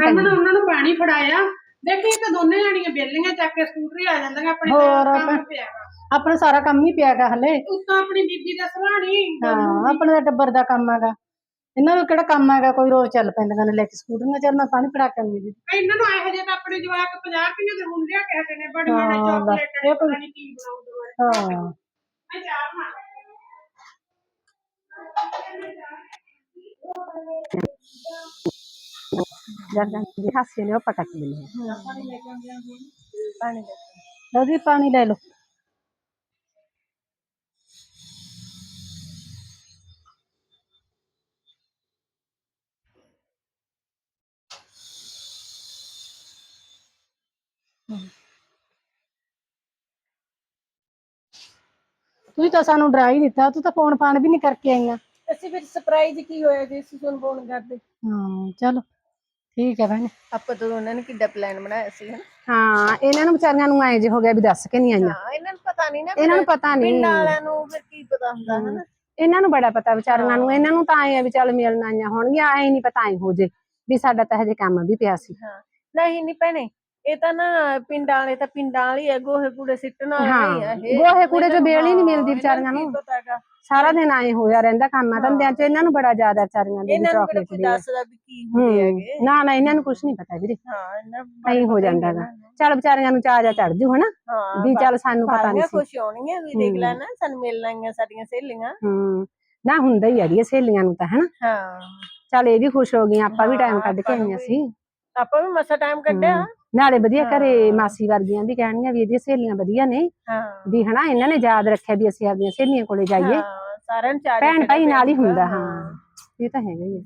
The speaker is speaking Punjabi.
ਹਰਮਨ ਪੈਂਦੀ ਉਹਨਾਂ ਨੂੰ ਪਾਣੀ ਫੜਾਇਆ। ਦੇਖੀ ਤਾਂ ਦੋਨੇ ਜਾਣੀਆਂ ਬੇਲੀਆਂ ਚੱਕ ਕੇ ਸਕੂਟਰੀ ਆ ਜਾਂਦੀਆਂ ਆਪਣੇ ਹੋਰ ਤੇ ਕੰਮ ਆਪਾਂ- ਪਿਆਗਾ ਆਪਣਾ ਸਾਰਾ ਕੰਮ ਹੀ ਪਿਆਗਾ ਹਲੇ। ਉੱਤੋਂ ਆਪਣੀ ਬੀਬੀ ਦਾ ਸਵਾਣੀ। ਹਾਂ ਆਪਣੇ ਦਾ ਟੱਬਰ ਦਾ ਕੰਮ ਹੈਗਾ। ਇਹਨਾਂ ਨੂੰ ਕਿਹੜਾ ਕੰਮ ਹੈਗਾ ਕੋਈ ਰੋਜ਼ ਚੱਲ ਪੈਂਦੀਆਂ ਨੇ ਲੈ ਕੇ ਸਕੂਟਰੀਆਂ ਚੱਲ ਮੈਂ ਪਾਣੀ ਫੜਾ ਕੇ ਆਉਂਦੀ ਜੀ ਇਹਨਾਂ ਨੂੰ ਇਹੋ ਜਿਹੇ ਤਾਂ ਆਪਣੇ ਜਵਾਕ 50 ਰੁਪਏ ਦੇ ਹੁੰਦੇ ਆ ਕਹਿੰਦੇ ਨੇ ਬੜੀ ਬੜੀ ਹਾਂ, ਚਾਕਲੇਟ ਇਹ ਪਤਾ ਨਹੀਂ ਕੀ ਬਣਾਉਂਦੇ ਹਾਂ। ਮੈਂ ਚਾਹ ਲੈ ਲਓ ਤੂੰ ਤਾਂ ਸਾਨੂੰ ਡਰਾ ਹੀ ਦਿੱਤਾ ਤੂੰ ਤਾਂ ਫੋਨ ਫਾਨ ਵੀ ਨਹੀਂ ਕਰਕੇ ਆਈਆਂ। ਅਸੀਂ ਫਿਰ ਸਰਪ੍ਰਾਈਜ਼ ਕੀ ਹੋਇਆ ਜੇ ਅਸੀਂ ਤੁਹਾਨੂੰ ਫੋਨ ਕਰਦੇ? ਹਾਂ ਚਲੋ। ਠੀਕ ਹੈ ਭੈਣੇ ਆਪਾਂ ਤਾਂ ਉਹਨਾਂ ਨੇ ਕਿੱਡਾ ਪਲਾਨ ਬਣਾਇਆ ਸੀ ਹਨਾ? ਹਾਂ ਇਹਨਾਂ ਨੂੰ ਵਿਚਾਰੀਆਂ ਨੂੰ ਐਂ ਜੇ ਹੋ ਗਿਆ ਵੀ ਦੱਸ ਕੇ ਨਹੀਂ ਆਈਆਂ। ਹਾਂ ਇਹਨਾਂ ਨੂੰ ਪਤਾ ਨਹੀਂ ਨਾ ਇਹਨਾਂ ਨੂੰ ਪਤਾ ਨਹੀਂ। ਪਿੰਡਾਂ ਵਾਲਿਆਂ ਨੂੰ ਫਿਰ ਕੀ ਪਤਾ ਹੁੰਦਾ ਹਨਾ? ਇਹਨਾਂ ਨੂੰ ਬੜਾ ਪਤਾ ਵਿਚਾਰੀਆਂ ਨੂੰ। ਇਹਨਾਂ ਨੂੰ ਤਾਂ ਆਏ ਆ ਵੀ ਚੱਲ ਮਿਲਣ ਆਈਆਂ ਹੋਣਗੀਆਂ ਐ ਨਹੀਂ ਪਤਾ ਐ ਹੋ ਜੇ ਵੀ ਸਾਡਾ ਤਾਂ ਹਜੇ ਕੰਮ ਵੀ ਪਿਆ ਸੀ। ਹਾਂ। ਨਹੀਂ ਨਹੀਂ ਭੈਣੇ ਇਹ ਤਾਂ ਨਾ ਪਿੰਡਾਂ ਵਾਲੇ ਤਾਂ ਪਿੰਡਾਂ ਵਾਲੀ ਹੈ ਗੋਹੇ ਕੂੜੇ ਸਿੱਟਣ ਵਾਲੇ ਹੀ ਇਹ। ਗੋਹੇ ਕੂੜੇ ਚ ਬੇਲ ਹੀ ਨਹੀਂ ਮਿਲਦੀ ਵਿਚਾਰੀਆਂ ਨੂੰ। ਸਾਰਾ ਦਿਨ ਆਏ ਹੋਇਆ ਰਹਿੰਦਾ ਕੰਮਾਂ ਧੰਦਿਆਂ ਚ ਇਹਨਾਂ ਨੂੰ ਬੜਾ ਜ਼ਿਆਦਾ ਵਿਚਾਰੀਆਂ ਦੀ ਇਹਨਾਂ ਨੂੰ ਕਿਹੜਾ ਕੋਈ ਦੱਸਦਾ ਵੀ ਕੀ ਹੁੰਦੇ ਹੈਗੇ? ਨਾ ਨਾ ਇਹਨਾਂ ਨੂੰ ਕੁਝ ਨਹੀਂ ਪਤਾ ਵੀਰੇ। ਹਾਂ ਇਹਨਾਂ ਐਂ ਹੋ ਜਾਂਦਾ ਗਾ। ਚੱਲ ਵਿਚਾਰੀਆਂ ਨੂੰ ਚਾਹ ਜਾ ਚੜ ਜੂ ਹਨਾ? ਵੀ ਚੱਲ ਸਾਨੂੰ ਪਤਾ ਨਹੀਂ ਸੀ। ਖੁਸ਼ ਹੋਣਗੀਆਂ ਵੀ ਦੇਖ ਲੈ ਨਾ ਸਾਨੂੰ ਮਿਲਣ ਆਈਆਂ ਸਾਡੀਆਂ ਸਹੇਲੀਆਂ। ਹੂੰ ਨਾ ਹੁੰਦਾ ਹੀ ਅੜੀਏ ਸਹੇਲੀਆਂ ਨੂੰ ਤਾਂ ਹਨਾ? ਹਾਂ। ਚੱਲ ਇਹ ਵੀ ਖੁਸ਼ ਹੋ ਗਈਆਂ ਆਪਾਂ ਵੀ ਟਾਈਮ ਕੱਢ ਕੇ ਆਈਆਂ। ਸੀ। ਆਪਾਂ ਵੀ ਮਸਾ ਟਾਈਮ ਕੱਢਿਆ। ਨਾਲੇ ਵਧੀਆ ਘਰੇ। ਮਾਸੀ ਵਰਗੀਆਂ ਵੀ ਕਹਿਣਗੀਆਂ ਵੀ ਇਹਦੀਆਂ ਸਹੇਲੀਆਂ ਵਧੀਆ ਨੇ। ਹਾਂ। ਵੀ ਹਨਾ ਇਹਨਾਂ ਨੇ ਯਾਦ ਰੱਖਿਆ ਵੀ ਅਸੀਂ ਆਪਣੀਆਂ ਸਹੇਲੀਆਂ ਕੋਲੇ ਜਾਈਏ। ਹਾਂ ਸਾਰਿਆਂ ਨੂੰ ਚਾਰ ਭੈਣ ਭਾਈ ਨਾਲ ਹੀ ਹੁੰਦਾ ਹਾਂ। ਇਹ ਤਾਂ ਹੈਗਾ ਹੀ ਹੈ